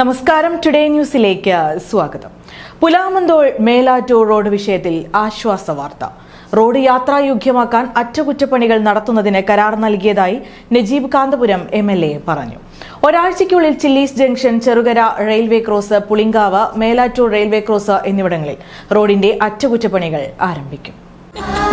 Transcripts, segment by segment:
നമസ്കാരം. ടുഡേ ന്യൂസിലേക്ക് സ്വാഗതം. പുലാമന്തോൾ മേലാറ്റൂർ റോഡ് വിഷയത്തിൽ ആശ്വാസ വാർത്ത. റോഡ് യാത്രായോഗ്യമാക്കാൻ അറ്റകുറ്റപ്പണികൾ നടത്തുന്നതിന് കരാർ നൽകിയതായി Najeeb Kanthapuram M L A പറഞ്ഞു. ഒരാഴ്ചയ്ക്കുള്ളിൽ Chillies Junction Cherukara railway cross Pulinkavu Melattur railway cross എന്നിവിടങ്ങളിൽ റോഡിന്റെ അറ്റകുറ്റപ്പണികൾ ആരംഭിക്കും.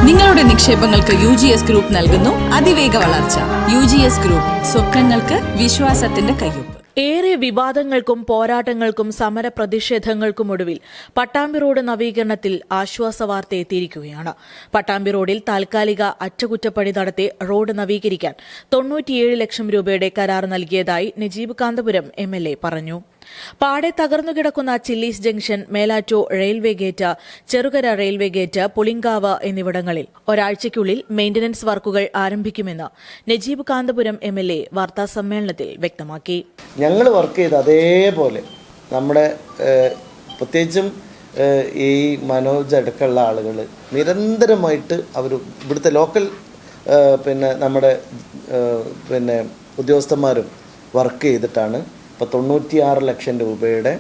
നിങ്ങളുടെ നിക്ഷേപങ്ങൾക്ക് യു ജി എസ് ഗ്രൂപ്പ് നൽകുന്നു. അതിവേഗ വളർച്ച. യു ജി എസ് ഗ്രൂപ്പ് സ്വപ്നങ്ങൾക്ക് വിശ്വാസത്തിന്റെ കയ്യൊപ്പ്. ഏറെ വിവാദങ്ങൾക്കും പോരാട്ടങ്ങൾക്കും സമര പ്രതിഷേധങ്ങൾക്കും ഒടുവിൽ പട്ടാമ്പി റോഡ് നവീകരണത്തിൽ ആശ്വാസ വാർത്ത എത്തിയിരിക്കുകയാണ്. പട്ടാമ്പി റോഡിൽ താൽക്കാലിക അറ്റകുറ്റപ്പണി നടത്തി റോഡ് നവീകരിക്കാൻ തൊണ്ണൂറ്റിയേഴ് ലക്ഷം രൂപയുടെ കരാർ നൽകിയതായി നജീബ് കാന്തപുരം എം പറഞ്ഞു. പാടെ തകർന്നു കിടക്കുന്ന Chillies junction Melattur railway gate Cherukara railway gate Pulinkavu എന്നിവിടങ്ങളിൽ ഒരാഴ്ചയ്ക്കുള്ളിൽ മെയിന്റനൻസ് വർക്കുകൾ ആരംഭിക്കുമെന്ന് Najeeb Kanthapuram M L A വാർത്താസമ്മേളനത്തിൽ വ്യക്തമാക്കി. ഞങ്ങൾ വർക്ക് ചെയ്ത് അതേപോലെ നമ്മുടെ പ്രത്യേകിച്ചും ഈ മനോജ് അടക്കമുള്ള ആളുകൾ നിരന്തരമായിട്ട് അവർ ഇവിടുത്തെ ലോക്കൽ പിന്നെ നമ്മുടെ പിന്നെ ഉദ്യോഗസ്ഥന്മാരും വർക്ക് ചെയ്തിട്ടാണ് ഇപ്പോൾ തൊണ്ണൂറ്റിയാറ് ലക്ഷം രൂപയുടെ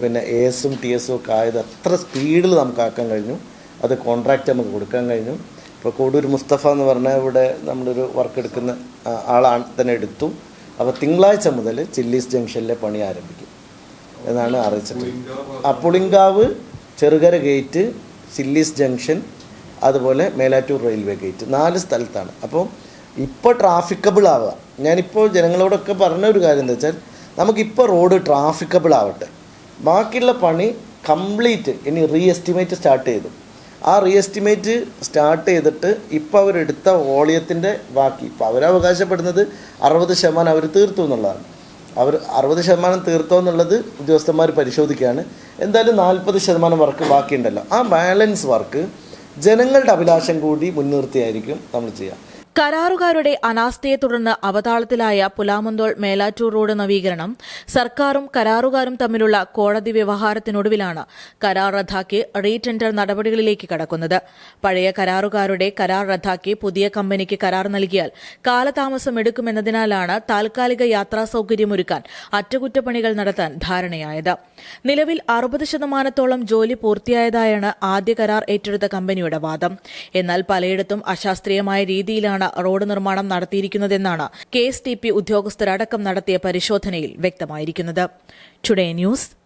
പിന്നെ എ എസും ടി എസും ഒക്കെ ആയത് അത്ര സ്പീഡിൽ നമുക്ക് ആക്കാൻ കഴിഞ്ഞു. അത് കോൺട്രാക്റ്റ് നമുക്ക് കൊടുക്കാൻ കഴിഞ്ഞു. ഇപ്പോൾ കോടൂർ മുസ്തഫ എന്ന് പറഞ്ഞ ഇവിടെ നമ്മളൊരു വർക്ക് എടുക്കുന്ന ആളാണ് തന്നെ എടുത്തു. അപ്പോൾ തിങ്കളാഴ്ച മുതൽ ചില്ലീസ് ജംഗ്ഷനിലെ പണി ആരംഭിക്കും എന്നാണ് അറിയിച്ചത് ആ Pulinkavu Cherukara gate Chillies junction അതുപോലെ മേലാറ്റൂർ റെയിൽവേ ഗേറ്റ് നാല് സ്ഥലത്താണ്. അപ്പോൾ ഇപ്പോൾ ട്രാഫിക്കബിൾ ആവുക. ഞാനിപ്പോൾ ജനങ്ങളോടൊക്കെ പറഞ്ഞ ഒരു കാര്യം എന്താ വെച്ചാൽ നമുക്കിപ്പോൾ റോഡ് ട്രാഫിക്കബിൾ ആവട്ടെ. ബാക്കിയുള്ള പണി കംപ്ലീറ്റ് ഇനി റീ എസ്റ്റിമേറ്റ് സ്റ്റാർട്ട് ചെയ്തു. ആ റീ എസ്റ്റിമേറ്റ് സ്റ്റാർട്ട് ചെയ്തിട്ട് ഇപ്പോൾ അവരെടുത്ത വോളിയത്തിന്റെ ബാക്കി. ഇപ്പോൾ അവരവകാശപ്പെടുന്നത് അറുപത് ശതമാനം അവർ തീർത്തു എന്നുള്ളതാണ്. അവർ അറുപത് ശതമാനം തീർത്തോ എന്നുള്ളത് ഉദ്യോഗസ്ഥന്മാർ പരിശോധിക്കുകയാണ്. എന്തായാലും നാൽപ്പത് ശതമാനം വർക്ക് ബാക്കിയുണ്ടല്ലോ. ആ ബാലൻസ് വർക്ക് ജനങ്ങളുടെ അഭിലാഷം കൂടി മുൻനിർത്തിയായിരിക്കും നമ്മൾ ചെയ്യുക കരാറുകാരുടെ അനാസ്ഥയെ തുടർന്ന് അവതാളത്തിലായ പുലാമന്തോൾ മേലാറ്റൂർ റോഡ് നവീകരണം സർക്കാരും കരാറുകാരും തമ്മിലുള്ള കോടതി വ്യവഹാരത്തിനൊടുവിലാണ് കരാർ റദ്ദാക്കി റീടെൻഡർ നടപടികളിലേക്ക് കടക്കുന്നത്. പഴയ കരാറുകാരുടെ കരാർ റദ്ദാക്കി പുതിയ കമ്പനിക്ക് കരാർ നൽകിയാൽ കാലതാമസം എടുക്കുമെന്നതിനാലാണ് താൽക്കാലിക യാത്രാ സൌകര്യമൊരുക്കാൻ അറ്റകുറ്റപ്പണികൾ നടത്താൻ ധാരണയായത്. നിലവിൽ അറുപത് ശതമാനത്തോളം ജോലി പൂർത്തിയായതായാണ് ആദ്യ കരാർ ഏറ്റെടുത്ത കമ്പനിയുടെ വാദം. എന്നാൽ പലയിടത്തും അശാസ്ത്രീയമായ രീതിയിലാണ് റോഡ് നിർമ്മാണം നടത്തിയിരിക്കുന്നതെന്നാണ് കെ എസ് ടി പി ഉദ്യോഗസ്ഥരടക്കം നടത്തിയ പരിശോധനയിൽ വ്യക്തമായിരിക്കുന്നത്. Today news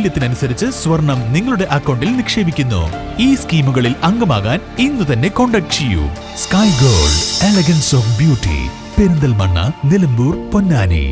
മൂല്യത്തിനനുസരിച്ച് സ്വർണം നിങ്ങളുടെ അക്കൗണ്ടിൽ നിക്ഷേപിക്കുന്നു. ഈ സ്കീമുകളിൽ അംഗമാകാൻ ഇന്ന് തന്നെ കോൺടാക്ട് ചെയ്യൂ. Sky gold elegance of beauty Perinthalmanna Nilambur Ponnani.